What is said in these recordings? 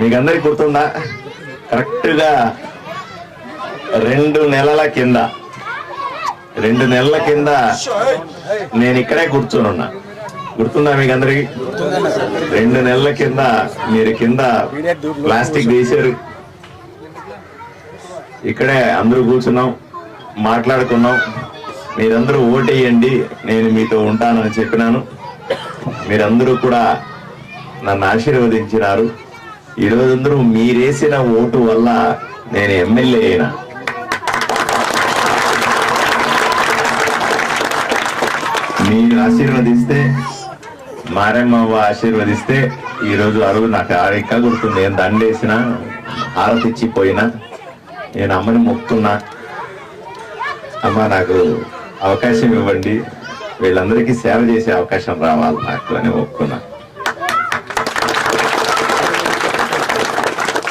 మీకు అందరికి గుర్తుందా? కరెక్ట్గా రెండు నెలల కింద రెండు నెలల కింద నేను ఇక్కడే కూర్చొని ఉన్నా. గుర్తుందా మీకు అందరికి రెండు నెలల కింద మీరు కింద ప్లాస్టిక్ తీశారు. ఇక్కడే అందరూ కూర్చున్నాం మాట్లాడుకున్నాం. మీరందరూ ఓటేయండి నేను మీతో ఉంటానని చెప్పినాను. మీరందరూ కూడా నన్ను ఆశీర్వదించినారు. ఈరోజు అందరూ మీరేసిన ఓటు వల్ల నేను ఎమ్మెల్యే అయినా. మీరు ఆశీర్వదిస్తే మారమ్మవ్వ ఆశీర్వదిస్తే ఈరోజు అరువు నాకు ఇంకా గుర్తుంది నేను దండేసిన ఆరతిచ్చిపోయినా నేను అమ్మని మొక్కుతున్నా. అమ్మ నాకు అవకాశం ఇవ్వండి. వీళ్ళందరికీ సేవ చేసే అవకాశం రావాలి నాకు అని ఒప్పుకున్నా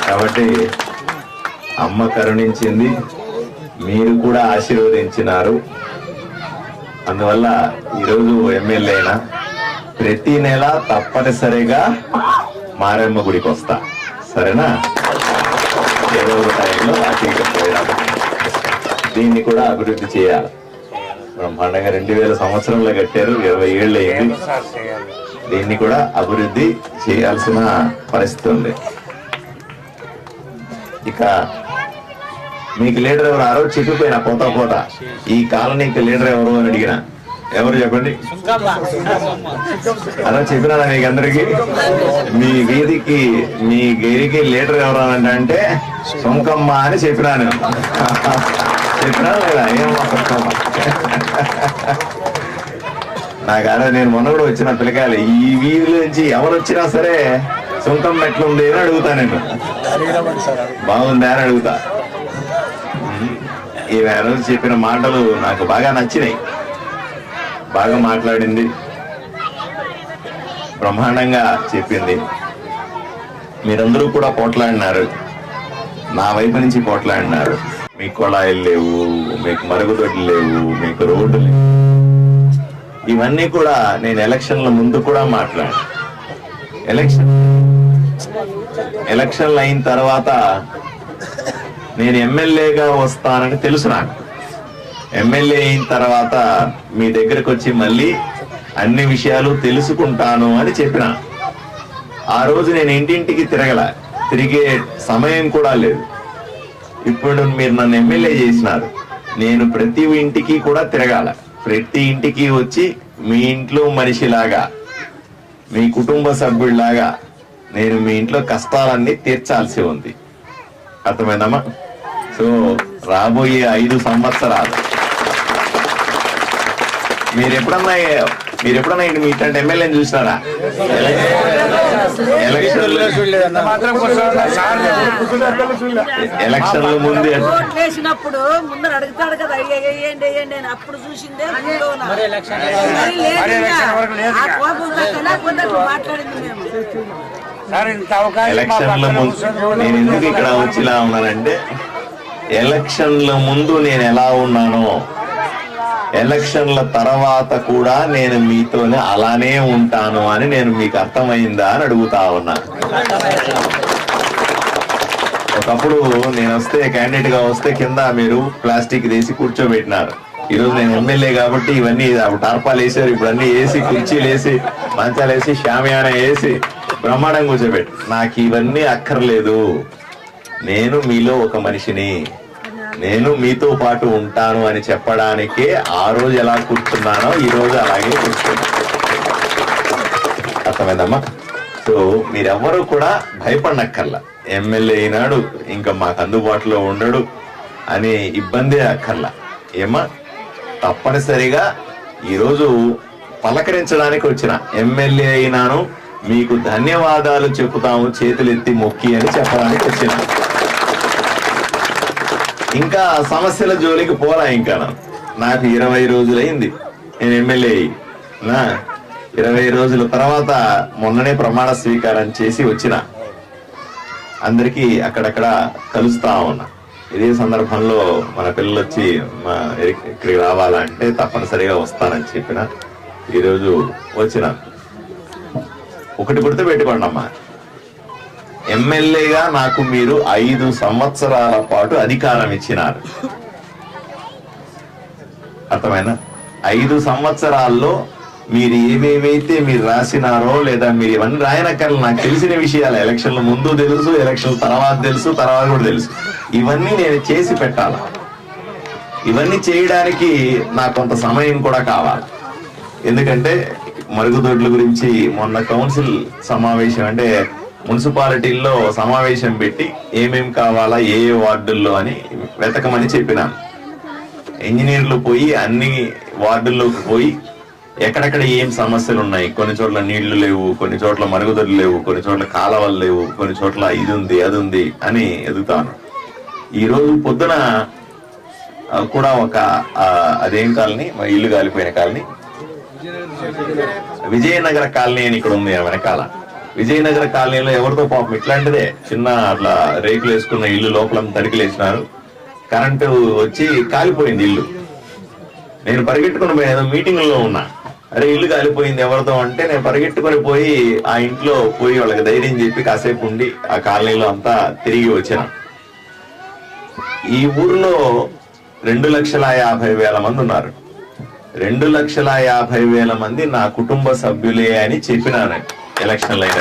కాబట్టి అమ్మ కరుణించింది మీరు కూడా ఆశీర్వదించినారు. అందువల్ల ఈరోజు ఎమ్మెల్యే అయినా ప్రతి నెల తప్పనిసరిగా మారమ్మ గుడికి వస్తా. సరేనా? ఏదో ఒక టైంలో పోయినా. దీన్ని కూడా అభివృద్ధి చేయాలి. బ్రహ్మాండంగా రెండు వేల సంవత్సరంలో కట్టారు ఇరవై ఏళ్ళు అయింది దీన్ని కూడా అభివృద్ధి చేయాల్సిన పరిస్థితి ఉంది. ఇక మీకు లీడర్ ఎవరు ఆ రోజు చెప్పిపోయినా పోతా పోతా. ఈ కాలనీకి లీడర్ ఎవరు అని అడిగిన. ఎవరు చెప్పండి? అలా చెప్పినా మీకు అందరికి? మీ వీధికి మీ గేరికి లీడర్ ఎవరు అని అంటే సుంకమ్మ అని చెప్పినాను చెప్పినా లేదా? ఏమమ్మా సుంకమ్మ. నాకు అదే నేను మొన్న కూడా వచ్చిన పిల్లకాయలు ఈ వీధిలోంచి ఎవరు వచ్చినా సరే సొంతం ఎట్లుంది అని అడుగుతా నేను. బాగుందా అని అడుగుతా. ఈ రోజు చెప్పిన మాటలు నాకు బాగా నచ్చినాయి. బాగా మాట్లాడింది. బ్రహ్మాండంగా చెప్పింది. మీరందరూ కూడా పోట్లాడినారు. నా వైపు నుంచి పోట్లాడినారు. మీకు కొళాయిలు లేవు మీకు మరుగుదొడ్లు లేవు మీకు రోడ్డు లేవు. ఇవన్నీ కూడా నేను ఎలక్షన్ల ముందు కూడా మాట్లాడాను. ఎలక్షన్ ఎలక్షన్లు అయిన తర్వాత నేను ఎమ్మెల్యేగా వస్తానని తెలుసు నాకు. ఎమ్మెల్యే అయిన తర్వాత మీ దగ్గరకు వచ్చి మళ్ళీ అన్ని విషయాలు తెలుసుకుంటాను అని చెప్పిన. ఆ రోజు నేను ఇంటింటికి తిరగల. తిరిగే సమయం కూడా లేదు. ఇప్పుడు మీరు నన్ను ఎమ్మెల్యే చేసినారు. నేను ప్రతి ఇంటికి కూడా తిరగాల. ప్రతి ఇంటికి వచ్చి మీ ఇంట్లో మనిషిలాగా మీ కుటుంబ సభ్యుడిలాగా నేను మీ ఇంట్లో కష్టాలన్నీ తీర్చాల్సి ఉంది. అర్థమైందమ్మా? సో రాబోయే ఐదు సంవత్సరాలు మీరు ఎప్పుడన్నా మీరు ఎప్పుడన్నా ఇటు మీ ఇట్లాంటి ఎమ్మెల్యేని చూసినారా? ఎలక్షన్ ఎలక్షన్ల ముందు. వేసినప్పుడు ముందర అడుగుతాడు కదా అయ్య వేయండి వేయండి అని. అప్పుడు చూసిందే మాట్లాడింది మేము. ఎలక్షన్ల ముందు నేను ఎందుకు ఇక్కడ వచ్చిలా ఉన్నానంటే ఎలక్షన్ల ముందు నేను ఎలా ఉన్నానో ఎలక్షన్ల తర్వాత కూడా నేను మీతోనే అలానే ఉంటాను అని నేను మీకు అర్థమైందా అని అడుగుతా ఉన్నా. ఒకప్పుడు నేను వస్తే క్యాండిడేట్గా వస్తే కింద మీరు ప్లాస్టిక్ వేసి కూర్చోబెట్టినారు. ఈరోజు నేను ఎమ్మెల్యే కాబట్టి ఇవన్నీ టార్పాలు వేసారు ఇప్పుడు అన్ని వేసి కుర్చీలు వేసి మంచాలు వేసి షామియాన వేసి బ్రహ్మాండంగా కూర్చోబెట్టి నాకు ఇవన్నీ అక్కర్లేదు. నేను మీలో ఒక మనిషిని. నేను మీతో పాటు ఉంటాను అని చెప్పడానికే ఆ రోజు ఎలా కూర్చున్నానో ఈ రోజు అలాగే కూర్చున్నాను అర్థమైందమ్మా? సో మీరెవ్వరూ కూడా భయపడనక్కర్లా. ఎమ్మెల్యే అయినాడు ఇంకా మాకు అందుబాటులో ఉండడు అనే ఇబ్బంది అక్కర్లా. ఏమా తప్పనిసరిగా ఈరోజు పలకరించడానికి వచ్చిన ఎమ్మెల్యే అయినాను మీకు ధన్యవాదాలు చెబుతాము చేతులెత్తి మొక్కి అని చెప్పడానికి వచ్చిన. ఇంకా సమస్యల జోలికి పోలా ఇంకా నాకు ఇరవై రోజులైంది. నేను ఎమ్మెల్యే నా ఇరవై రోజుల తర్వాత మొన్ననే ప్రమాణ స్వీకారం చేసి వచ్చిన. అందరికీ అక్కడక్కడ కలుస్తా ఉన్నా. ఇదే సందర్భంలో మన పిల్లలు వచ్చి మా ఇక్కడికి రావాలంటే తప్పనిసరిగా వస్తానని చెప్పిన. ఈరోజు వచ్చిన. ఒకటి గుర్తు పెట్టుకోండి అమ్మా ఎమ్మెల్యేగా నాకు మీరు ఐదు సంవత్సరాల పాటు అధికారం ఇచ్చినారు. అర్థమైనా ఐదు సంవత్సరాల్లో మీరు ఏమేమైతే మీరు రాసినారో లేదా మీరు ఇవన్నీ రాయనక్కర్లు నాకు తెలిసిన విషయాలు. ఎలక్షన్ల ముందు తెలుసు ఎలక్షన్ తర్వాత తెలుసు తర్వాత కూడా తెలుసు. ఇవన్నీ నేను చేసి పెట్టాలి? ఇవన్నీ చేయడానికి నాకు కొంత సమయం కూడా కావాలి. ఎందుకంటే మరుగుదొడ్ల గురించి మొన్న కౌన్సిల్ సమావేశం అంటే మున్సిపాలిటీల్లో సమావేశం పెట్టి ఏమేం కావాలా ఏ ఏ వార్డుల్లో అని వెతకమని చెప్పినాను ఇంజనీర్లు పోయి అన్ని వార్డుల్లోకి పోయి ఎక్కడెక్కడ ఏం సమస్యలు ఉన్నాయి? కొన్ని చోట్ల నీళ్ళు లేవు కొన్ని చోట్ల మరుగుదొడ్లు లేవు కొన్ని చోట్ల కాలవలు లేవు కొన్ని చోట్ల ఇది ఉంది అది ఉంది అని ఎదుగుతాను. ఈరోజు పొద్దున కూడా ఒక అదేం కాలనీ మా ఇల్లు కాలిపోయిన కాలనీ విజయనగర కాలనీ అని ఇక్కడ ఉంది వెనకాల. విజయనగర కాలనీలో ఎవరితో పాపం ఇట్లాంటిదే. చిన్న అట్లా రేకులు వేసుకున్న ఇల్లు లోపల తడికలు వేసినారు కరెంటు వచ్చి కాలిపోయింది ఇల్లు. నేను పరిగెట్టుకుని పోయి ఏదో మీటింగ్లో ఉన్నా. అరే ఇల్లు కాలిపోయింది ఎవరితో అంటే నేను పరిగెట్టుకుని పోయి ఆ ఇంట్లో పోయి వాళ్ళకి ధైర్యం చెప్పి కాసేపు ఉండి ఆ కాలనీలో అంతా తిరిగి వచ్చిన. ఈ ఊర్లో రెండు లక్షల యాభై వేల మంది ఉన్నారు. రెండు లక్షల యాభై వేల మంది నా కుటుంబ సభ్యులే అని చెప్పినాను ఎలక్షన్లు అయిన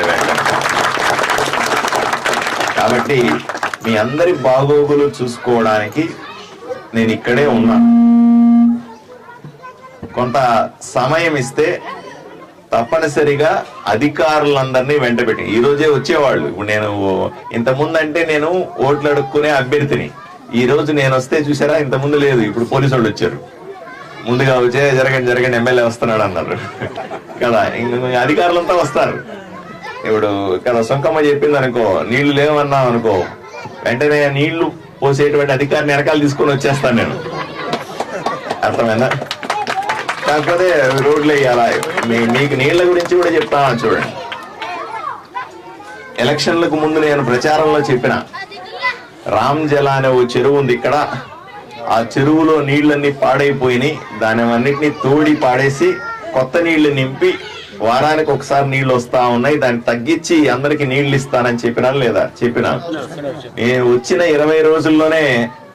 కాబట్టి మీ అందరి బాగోగులు చూసుకోవడానికి నేను ఇక్కడే ఉన్నా. కొంత సమయం ఇస్తే తప్పనిసరిగా అధికారులందరినీ వెంటబెట్టి ఈ రోజే వచ్చేవాళ్ళు. ఇప్పుడు నేను ఇంత ముందు అంటే నేను ఓట్లు అడుక్కునే అభ్యర్థిని. ఈ రోజు నేను వస్తే చూసారా? ఇంత ముందు లేదు. ఇప్పుడు పోలీసు వాళ్ళు వచ్చారు. ముందుగా వచ్చే జరగండి జరగండి ఎమ్మెల్యే వస్తున్నాడు అన్నారు. కదా అధికారులంతా వస్తారు. ఇప్పుడు కదా సొంకమ్మ చెప్పింది అనుకో నీళ్ళు లేవన్నాం అనుకో వెంటనే నీళ్ళు పోసేటువంటి అధికారిని వెనకాల తీసుకొని వచ్చేస్తాను నేను. అర్థమైందా? కాకపోతే రోడ్లు వేయాలా? మీ- మీకు నీళ్ళ గురించి కూడా చెప్తాను చూడండి. ఎలక్షన్లకు ముందు నేను ప్రచారంలో చెప్పిన రామ్ జల అనే ఓ చెరువు ఉంది ఇక్కడ. ఆ చెరువులో నీళ్ళన్నీ పాడైపోయినాయి. దాని అన్నిటిని తోడి పాడేసి కొత్త నీళ్ళు నింపి వారానికి ఒకసారి నీళ్ళు వస్తా ఉన్నాయి. దాన్ని తగ్గించి అందరికి నీళ్ళు ఇస్తానని చెప్పినా లేదా? చెప్పినా? నేను వచ్చిన ఇరవై రోజుల్లోనే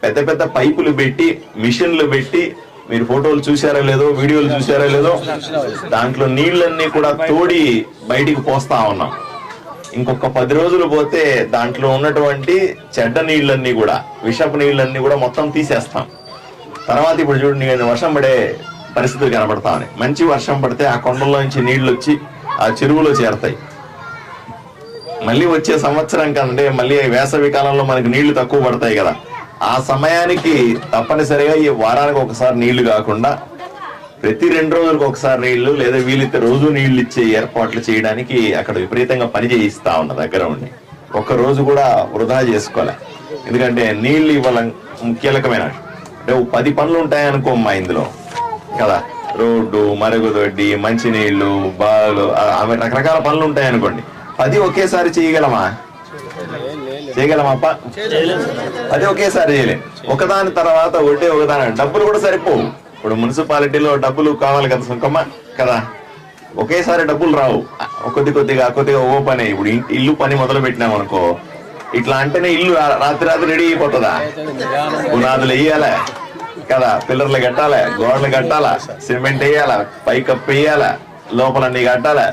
పెద్ద పెద్ద పైపులు పెట్టి మిషన్లు పెట్టి మీరు ఫోటోలు చూసారా లేదో వీడియోలు చూసారా లేదో దాంట్లో నీళ్ళన్నీ కూడా తోడి బయటికి పోస్తా ఉన్నాం. ఇంకొక పది రోజులు పోతే దాంట్లో ఉన్నటువంటి చెడ్డ నీళ్ళన్నీ కూడా విషపు నీళ్ళన్నీ కూడా మొత్తం తీసేస్తాం. తర్వాత ఇప్పుడు చూడండి నేను వర్షం పడే పరిస్థితులు కనబడతామని మంచి వర్షం పడితే ఆ కొండల్లో నుంచి నీళ్ళు వచ్చి ఆ చెరువులో చేరతాయి. మళ్ళీ వచ్చే సంవత్సరం కంటే మళ్ళీ వేసవి కాలంలో మనకి నీళ్ళు తక్కువ పడతాయి కదా. ఆ సమయానికి తప్పనిసరిగా ఈ వారానికి ఒకసారి నీళ్ళు కాకుండా ప్రతి రెండు రోజులకు ఒకసారి నీళ్ళు లేదా వీలైతే రోజు నీళ్ళు ఇచ్చే ఏర్పాట్లు చేయడానికి అక్కడ విపరీతంగా పని చేయిస్తా ఉన్న దగ్గర ఉండి. ఒక్క రోజు కూడా వృధా చేసుకోలే. ఎందుకంటే నీళ్ళు ఇవ్వాల కీలకమైన అంటే పది పనులు ఉంటాయనుకో మా ఇందులో. కదా? రోడ్డు మరుగుదొడ్డి మంచినీళ్ళు బావులు ఆ- అవి రకరకాల పనులు ఉంటాయనుకోండి. పది ఒకేసారి చేయగలమా? చేయగలమాప అది ఒకేసారి చేయలేం. ఒకదాని తర్వాత ఒకటే ఒకదాని. డబ్బులు కూడా సరిపోవు. ఇప్పుడు మున్సిపాలిటీలో డబ్బులు కావాలి కదా సుంకమ్మ? కదా? ఒకేసారి డబ్బులు రావు. కొద్ది కొద్దిగా కొద్దిగా ఓ పని. ఇప్పుడు ఇల్లు పని మొదలు పెట్టినాం అనుకో ఇట్లా అంటేనే ఇల్లు రాత్రి రాత్రి రెడీ అయిపోతుందా? పునాదులు వేయాలా? కదా? పిల్లర్లు కట్టాలా? గోడలు కట్టాలా? సిమెంట్ వేయాలా? పైకప్పు వేయాలా? లోపల అన్ని కట్టాలా?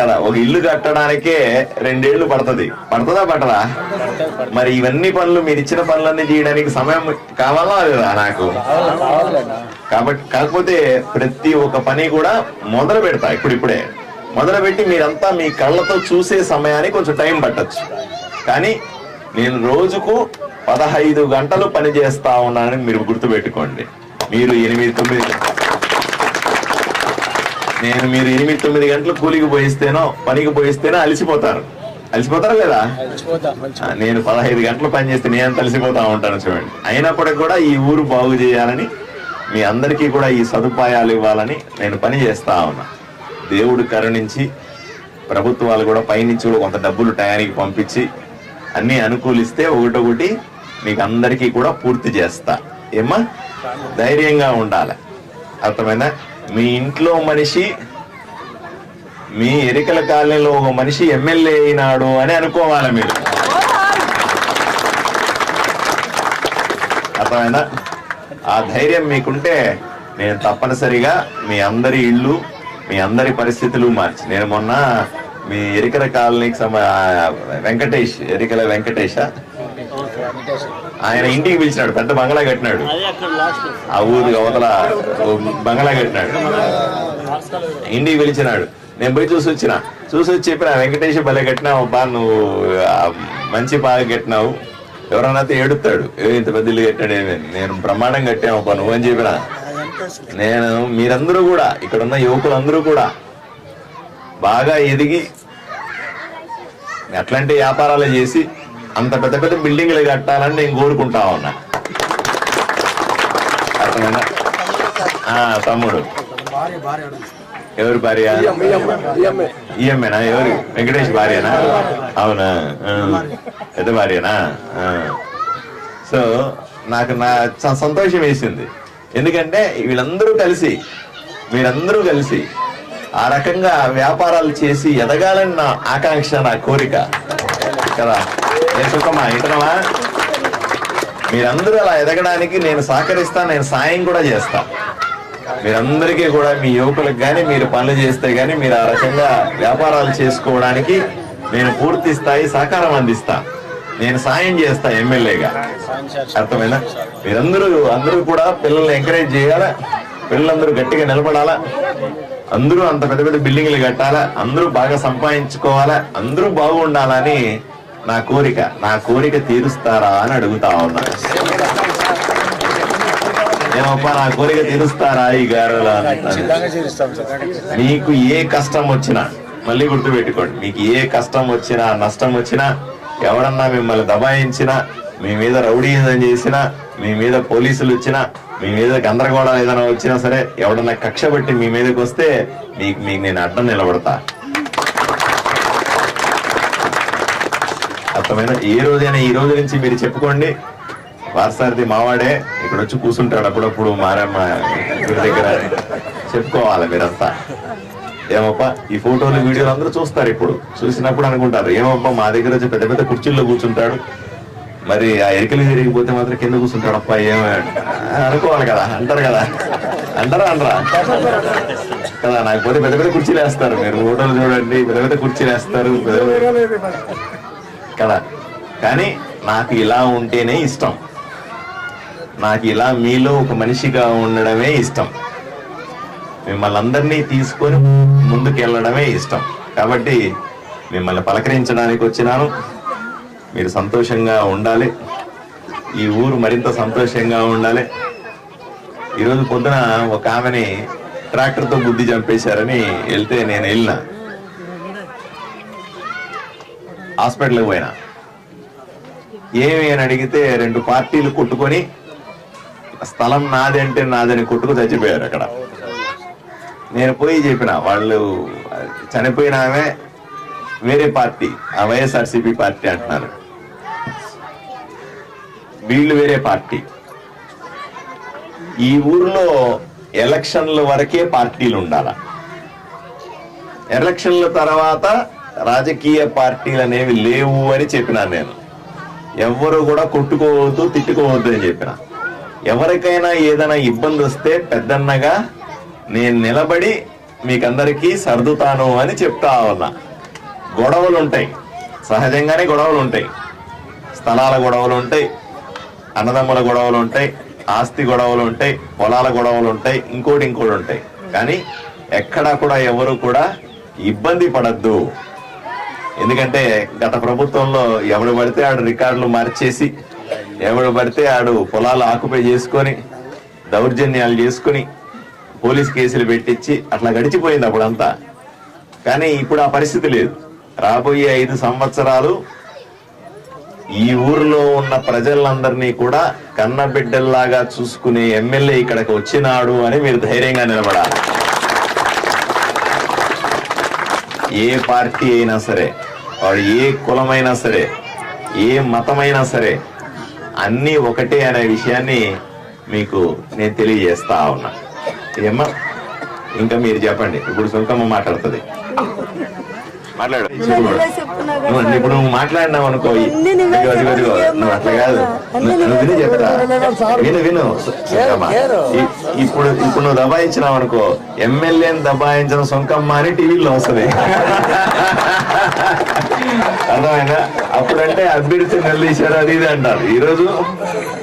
కదా? ఒక ఇల్లు కట్టడానికే రెండేళ్ళు పడుతుంది. పడుతుందా పట్టదా? మరి ఇవన్నీ పనులు మీరు ఇచ్చిన పనులన్నీ చేయడానికి సమయం కావాలా లేదా నాకు? కాబట్టి కాకపోతే ప్రతి ఒక్క పని కూడా మొదలు పెడతా ఇప్పుడిప్పుడే మొదలు పెట్టి మీరంతా మీ కళ్ళతో చూసే సమయానికి కొంచెం టైం పట్టొచ్చు. కానీ నేను రోజుకు పదహైదు గంటలు పని చేస్తా ఉన్నానని మీరు గుర్తుపెట్టుకోండి. మీరు ఎనిమిది తొమ్మిది నేను మీరు ఎనిమిది తొమ్మిది గంటలు కూలికి పోయిస్తేనో పనికి పోయిస్తేనో అలసిపోతారు. అలసిపోతారా లేదా నేను పదహైదు గంటలు పని చేస్తే నేను తలసిపోతా ఉంటాను చూడండి. అయినప్పటికీ కూడా ఈ ఊరు బాగు చేయాలని మీ అందరికీ కూడా ఈ సదుపాయాలు ఇవ్వాలని నేను పని చేస్తా ఉన్నా. దేవుడు కరుణించి ప్రభుత్వాలు కూడా పైనుంచి కూడా కొంత డబ్బులు టయానికి పంపించి అన్నీ అనుకూలిస్తే ఒకటొకటి మీకు అందరికీ కూడా పూర్తి చేస్తా. ఏమా ధైర్యంగా ఉండాలి. అర్థమైనా మీ ఇంట్లో మనిషి మీ ఎరికల కాలనీలో ఒక మనిషి ఎమ్మెల్యే అయినాడు అని అనుకోవాలి మీరు. అర్థమైనా ఆ ధైర్యం మీకుంటే నేను తప్పనిసరిగా మీ అందరి ఇళ్ళు మీ అందరి పరిస్థితులు మార్చి. నేను మొన్న మీ ఎరికల కాలనీకి సమ వెంకటేష్ ఎరికల వెంకటేష. ఆయన ఇంటికి పిలిచినాడు పెద్ద బంగ్లా కట్టినాడు. ఆ ఊరు అవతల బంగ్లా కట్టినాడు. ఇంటికి పిలిచినాడు. నేను పోయి చూసి వచ్చిన. చూసి వచ్చి చెప్పిన వెంకటేష్ భలే కట్టినావు బా నువ్వు మంచి బాగా కట్టినావు. ఎవరన్నా అయితే ఏడుతాడు ఇంత పెద్ద ఇల్లు కట్టాడు నేను ప్రమాణం కట్టాము పను అని చెప్పిన? నేను మీరందరూ కూడా ఇక్కడ ఉన్న యువకులందరూ కూడా బాగా ఎదిగి అట్లాంటి వ్యాపారాలు చేసి అంత పెద్ద పెద్ద బిల్డింగ్లు కట్టాలని నేను కోరుకుంటా ఉన్నా. అర్థమైందా? ఆ, తమ్ముడు. ఎవరు భార్య? ఈఎంఏనా ఎవరు? వెంకటేష్ భార్యనా? అవునా. పెద్ద భార్యనా. సో నాకు నా సంతోషం వేసింది. ఎందుకంటే వీళ్ళందరూ కలిసి మీరందరూ కలిసి ఆ రకంగా వ్యాపారాలు చేసి ఎదగాలని నా ఆకాంక్ష నా కోరిక. కదా? ఏ సుఖమా? ఇంటనమా మీరందరూ అలా ఎదగడానికి నేను సహకరిస్తా నేను సాయం కూడా చేస్తా. మీరందరికీ కూడా మీ యువకులకు కానీ మీరు పనులు చేస్తే కానీ మీరు ఆ రకంగా వ్యాపారాలు చేసుకోవడానికి నేను పూర్తి స్థాయి సహకారం అందిస్తా. నేను సాయం చేస్తా ఎమ్మెల్యేగా. అర్థమైనా మీరందరూ అందరూ కూడా పిల్లల్ని ఎంకరేజ్ చేయాలా? పిల్లలందరూ గట్టిగా నిలబడాలా? అందరూ అంత పెద్ద పెద్ద బిల్డింగ్లు కట్టాలా? అందరూ బాగా సంపాదించుకోవాలా? అందరూ బాగుండాలని నా కోరిక. నా కోరిక తీరుస్తారా అని అడుగుతా ఉన్నాను ఏమప్పా నా కోరిక తీరుస్తారా ఈ గారు మీకు ఏ కష్టం వచ్చినా మళ్ళీ గుర్తుపెట్టుకోండి మీకు ఏ కష్టం వచ్చినా నష్టం వచ్చినా ఎవరన్నా మిమ్మల్ని దబాయించినా మీ మీద రౌడీజం చేసినా మీ మీద పోలీసులు వచ్చినా మీ మీద గందరగోళం ఏదైనా వచ్చినా సరే ఎవడన్నా కక్ష పెట్టి మీ మీదకి వస్తే మీకు మీకు నేను అడ్డం నిలబడతా. అర్థమైన ఏ రోజైనా ఈ రోజు నుంచి మీరు చెప్పుకోండి వారసారథి మావాడే ఇక్కడ వచ్చి కూర్చుంటాడు అప్పుడప్పుడు మారమ్మ గుడి దగ్గర. చెప్పుకోవాలి మీరంతా. ఏమప్పా ఈ ఫోటోలు వీడియోలు అందరూ చూస్తారు ఇప్పుడు. చూసినప్పుడు అనుకుంటారు ఏమప్పా మా దగ్గర వచ్చి పెద్ద పెద్ద కుర్చీల్లో కూర్చుంటాడు. మరి ఆ ఎరికలు జరిగిపోతే మాత్రం కింద కూర్చుంటాడు అప్ప ఏమ అనుకోవాలి కదా అంటారు కదా. అంటారా అనరా కదా నాకు పోతే పెద్ద పెద్ద కుర్చీలు వేస్తారు. మీరు ఫోటోలు చూడండి పెద్ద పెద్ద కుర్చీలు వేస్తారు. కదా. కానీ నాకు ఇలా ఉంటేనే ఇష్టం. నాకు ఇలా మీలో ఒక మనిషిగా ఉండడమే ఇష్టం. మిమ్మల్ని అందరినీ తీసుకొని ముందుకు వెళ్ళడమే ఇష్టం. కాబట్టి మిమ్మల్ని పలకరించడానికి వచ్చినాను. మీరు సంతోషంగా ఉండాలి. ఈ ఊరు మరింత సంతోషంగా ఉండాలి. ఈరోజు పొద్దున ఒక ఆమెని ట్రాక్టర్తో బుద్ధి చంపేశారని వెళ్తే నేను వెళ్ళిన. హాస్పిటల్కి పోయినా. ఏమి అని అడిగితే రెండు పార్టీలు కొట్టుకొని స్థలం నాది అంటే నాదని కొట్టుకు చచ్చిపోయారు అక్కడ. నేను పోయి చెప్పిన వాళ్ళు చనిపోయిన ఆమె వేరే పార్టీ ఆ వైఎస్ఆర్సీపీ పార్టీ అంటున్నారు. వీళ్ళు వేరే పార్టీ. ఈ ఊర్లో ఎలక్షన్ల వరకే పార్టీలు ఉండాల. ఎలక్షన్ల తర్వాత రాజకీయ పార్టీలు అనేవి లేవు అని చెప్పినాను నేను. ఎవ్వరు కూడా కొట్టుకోవద్దు తిట్టుకోవద్దు అని చెప్పిన. ఎవరికైనా ఏదైనా ఇబ్బంది వస్తే పెద్దన్నగా నేను నిలబడి మీకందరికీ సర్దుతాను అని చెప్తా ఉన్నా. గొడవలు ఉంటాయి సహజంగానే గొడవలు ఉంటాయి స్థలాల గొడవలు ఉంటాయి అన్నదమ్ముల గొడవలు ఉంటాయి ఆస్తి గొడవలు ఉంటాయి పొలాల గొడవలు ఉంటాయి ఇంకోటి ఇంకోటి ఉంటాయి కానీ ఎక్కడా కూడా ఎవరు కూడా ఇబ్బంది పడద్దు. ఎందుకంటే గత ప్రభుత్వంలో ఎవడు పడితే ఆడు రికార్డులు మార్చేసి ఎవడు పడితే ఆడు పొలాలు ఆకుపై చేసుకొని దౌర్జన్యాలు చేసుకొని పోలీస్ కేసులు పెట్టించి అట్లా గడిచిపోయింది అప్పుడంతా. కానీ ఇప్పుడు ఆ పరిస్థితి లేదు. రాబోయే ఐదు సంవత్సరాలు ఈ ఊర్లో ఉన్న ప్రజలందరినీ కూడా కన్న బిడ్డల్లాగా చూసుకునే ఎమ్మెల్యే ఇక్కడికి వచ్చినాడు అని మీరు ధైర్యంగా నిలబడాలి. ఏ పార్టీ అయినా సరే వాడు ఏ కులమైనా సరే ఏ మతమైనా సరే అన్నీ ఒకటే అనే విషయాన్ని మీకు నేను తెలియజేస్తా ఉన్నా. ఏమ్మా? ఇంకా మీరు చెప్పండి. ఇప్పుడు సుంకమ్మ మాట్లాడుతుంది. మాట్లాడు. ఇప్పుడు నువ్వు మాట్లాడినావు అనుకో. అట్లా కాదు. విని చెప్తా. విను విను. ఇప్పుడు ఇప్పుడు నువ్వు దబాయించినావు అనుకో. ఎమ్మెల్యేని దబాయించిన సొంకమ్మ అని టీవీలో వస్తుంది. అర్థమైనా అప్పుడంటే అభ్యర్థి నిలదీశారు అది ఇది అంటారు. ఈ రోజు